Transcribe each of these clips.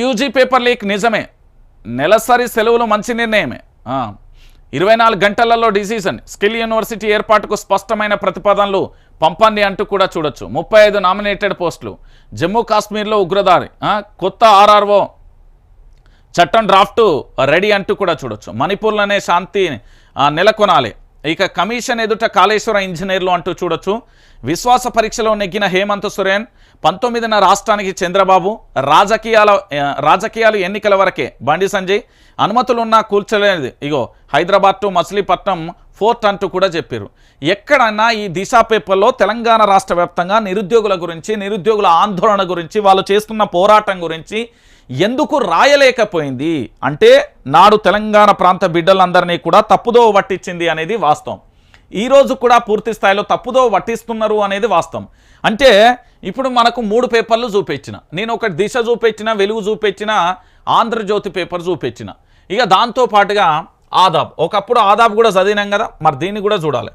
UG paper leak నిజమే. నెలసరి సెలవులు మంచి నిర్ణయమే. ఇరవై నాలుగు గంటలలో డిసిజన్. స్కిల్ యూనివర్సిటీ ఏర్పాటుకు స్పష్టమైన ప్రతిపాదనలు పంపండి అంటూ కూడా చూడొచ్చు. ముప్పై ఐదు నామినేటెడ్ పోస్టులు. జమ్మూ కాశ్మీర్లో ఉగ్రదారి. కొత్త ఆర్ఆర్ఓ చట్టం డ్రాఫ్ట్ రెడీ అంటూ కూడా చూడొచ్చు. మణిపూర్లోనే శాంతి నెలకొనాలి. ఇక కమిషన్ ఎదుట కాళేశ్వర ఇంజనీర్లు అంటూ చూడొచ్చు. విశ్వాస పరీక్షలో నెగ్గిన హేమంత్ సురేన్ పంతొమ్మిదిన రాష్ట్రానికి చంద్రబాబు రాజకీయాల రాజకీయాలు ఎన్నికల వరకే. బండి సంజయ్ అనుమతులున్నా కూల్చలేదు ఇగో హైదరాబాద్ టు మచిలీపట్నం ఫోర్త్ అంటూ కూడా చెప్పారు. ఎక్కడన్నా ఈ దిశా పేపర్లో తెలంగాణ రాష్ట్ర వ్యాప్తంగా నిరుద్యోగుల గురించి నిరుద్యోగుల ఆందోళన గురించి వాళ్ళు చేస్తున్న పోరాటం గురించి ఎందుకు రాయలేకపోయింది? అంటే నాడు తెలంగాణ ప్రాంత బిడ్డలందరినీ కూడా తప్పుదో పట్టించింది అనేది వాస్తవం. ఈరోజు కూడా పూర్తి స్థాయిలో తప్పుదో పట్టిస్తున్నారు అనేది వాస్తవం. అంటే ఇప్పుడు మనకు మూడు పేపర్లు చూపించిన. నేను ఒకటి దిశ చూపించిన వెలుగు చూపించిన ఆంధ్రజ్యోతి పేపర్ చూపించిన. ఇక దాంతో పాటుగా ఆదాబ్. ఒకప్పుడు ఆదాబ్ కూడా చదివినాం కదా మరి దీన్ని కూడా చూడాలి.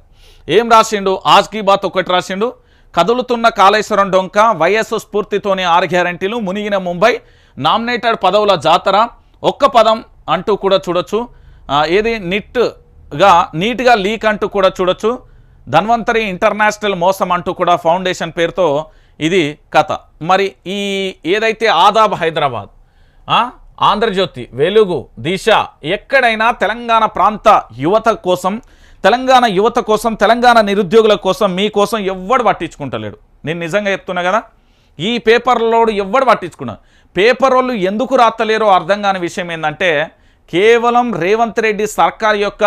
ఏం రాసిండు? ఆజ్ కీ బాత్ ఒకటి రాసిండు. కదులుతున్న కాళేశ్వరం డొంక వైఎస్ స్ఫూర్తితోని ఆరు గ్యారంటీలు మునిగిన ముంబై నామినేటెడ్ పదవుల జాతర ఒక్క పదం అంటూ కూడా చూడొచ్చు. ఏది? నిట్గా నీట్గా లీక్ అంటూ కూడా చూడొచ్చు. ధన్వంతరి ఇంటర్నేషనల్ మోసం అంటూ కూడా ఫౌండేషన్ పేరుతో ఇది కథ. మరి ఈ ఏదైతే ఆదాబ్ హైదరాబాద్ ఆంధ్రజ్యోతి వెలుగు దిశ ఎక్కడైనా తెలంగాణ ప్రాంత యువత కోసం తెలంగాణ యువత కోసం తెలంగాణ నిరుద్యోగుల కోసం మీకోసం ఎవ్వడు పట్టించుకుంటలేడు. నేను నిజంగా చెప్తున్నా కదా ఈ పేపర్లో ఎవ్వడు పట్టించుకున్నాను పేపర్ వాళ్ళు ఎందుకు రాత్తలేరో అర్థం కాని విషయం ఏంటంటే కేవలం రేవంత్ రెడ్డి సర్కార్ యొక్క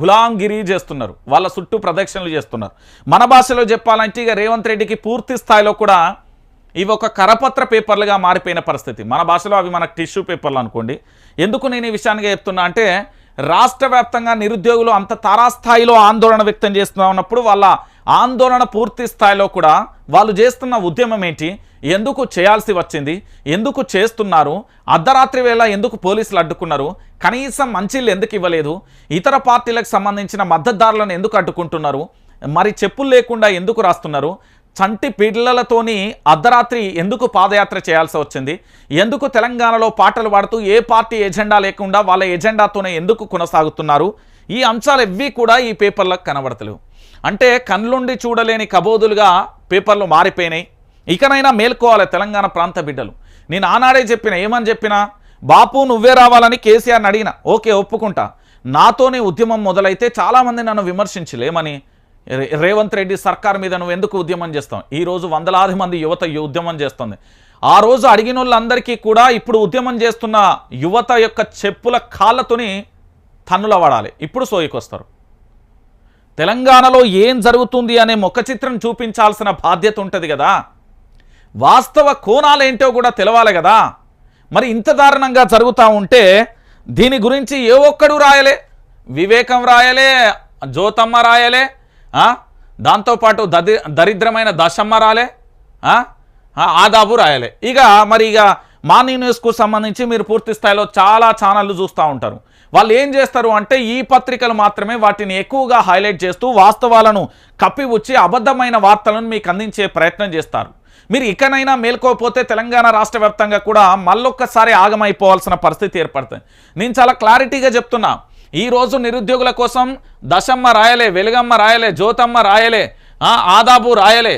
గులాంగిరి చేస్తున్నారు. వాళ్ళ చుట్టూ ప్రదక్షిణలు చేస్తున్నారు. మన భాషలో చెప్పాలంటే ఇక రేవంత్ రెడ్డికి పూర్తి స్థాయిలో కూడా ఇవి ఒక కరపత్ర పేపర్లుగా మారిపోయిన పరిస్థితి. మన భాషలో అవి మనకు టిష్యూ పేపర్లు అనుకోండి. ఎందుకు నేను ఈ విషయానికి చెప్తున్నా అంటే రాష్ట్ర వ్యాప్తంగా నిరుద్యోగులు అంత తారాస్థాయిలో ఆందోళన వ్యక్తం చేస్తున్నా ఉన్నప్పుడు వాళ్ళ ఆందోళన పూర్తి స్థాయిలో కూడా వాళ్ళు చేస్తున్న ఉద్యమం ఏంటి ఎందుకు చేయాల్సి వచ్చింది ఎందుకు చేస్తున్నారు అర్ధరాత్రి వేళ ఎందుకు పోలీసులు అడ్డుకున్నారు కనీసం మంచిళ్ళు ఎందుకు ఇవ్వలేదు ఇతర పార్టీలకు సంబంధించిన మద్దతుదారులను ఎందుకు అడ్డుకుంటున్నారు మరి చెప్పులు లేకుండా ఎందుకు రాస్తున్నారు చంటి పిల్లలతోని అర్ధరాత్రి ఎందుకు పాదయాత్ర చేయాల్సి వచ్చింది? ఎందుకు తెలంగాణలో పాటలు పాడుతూ ఏ పార్టీ ఎజెండా లేకుండా వాళ్ళ ఎజెండాతోనే ఎందుకు కొనసాగుతున్నారు? ఈ అంశాలు ఇవి కూడా ఈ పేపర్లకు కనబడతలేవు. అంటే కళ్ళుండి చూడలేని కబోదులుగా పేపర్లు మారిపోయినాయి. ఇకనైనా మేల్కోవాలి తెలంగాణ ప్రాంత బిడ్డలు. నేను ఆనాడే చెప్పిన ఏమని చెప్పినా బాపు నువ్వే రావాలని కేసీఆర్ని అడిగిన. ఓకే ఒప్పుకుంటా. నాతోనే ఉద్యమం మొదలైతే చాలామంది నన్ను విమర్శించలేమని రేవంత్ రెడ్డి సర్కార్ మీద నువ్వు ఎందుకు ఉద్యమం చేస్తావు? ఈరోజు వందలాది మంది యువత ఈ ఉద్యమం చేస్తుంది. ఆ రోజు అడిగిన వాళ్ళందరికీ కూడా ఇప్పుడు ఉద్యమం చేస్తున్న యువత యొక్క చెప్పుల కాళ్ళతోని తన్నుల పడాలి ఇప్పుడు సోయికొస్తారు. తెలంగాణలో ఏం జరుగుతుంది అనే ముఖ చిత్రం చూపించాల్సిన బాధ్యత ఉంటుంది కదా. వాస్తవ కోణాలేంటో కూడా తెలవాలి కదా. మరి ఇంత దారుణంగా జరుగుతూ ఉంటే దీని గురించి ఏ ఒక్కడు రాయలే. వివేకం రాయలే జ్యోతమ్మ రాయలే దాంతోపాటు దది దరిద్రమైన దశమ్మ రాలే ఆదాబు రాయలే. ఇక మరి ఇక మార్నింగ్ న్యూస్కు సంబంధించి మీరు పూర్తి స్థాయిలో చాలా ఛానళ్ళు చూస్తూ ఉంటారు. వాళ్ళు ఏం చేస్తారు అంటే ఈ పత్రికలు మాత్రమే వాటిని ఎక్కువగా హైలైట్ చేస్తూ వాస్తవాలను కప్పివుచ్చి అబద్ధమైన వార్తలను మీకు అందించే ప్రయత్నం చేస్తారు. మీరు ఇకనైనా మేల్కోకపోతే తెలంగాణ రాష్ట్ర వ్యాప్తంగా కూడా మళ్ళొక్కసారి ఆగమైపోవాల్సిన పరిస్థితి ఏర్పడుతుంది. నేను చాలా క్లారిటీగా చెప్తున్నా. ఈ రోజు నిరుద్యోగుల కోసం దశమ్మ రాయలే వెలుగమ్మ రాయలే జ్యోతమ్మ రాయలే ఆ, ఆదాబు రాయలే.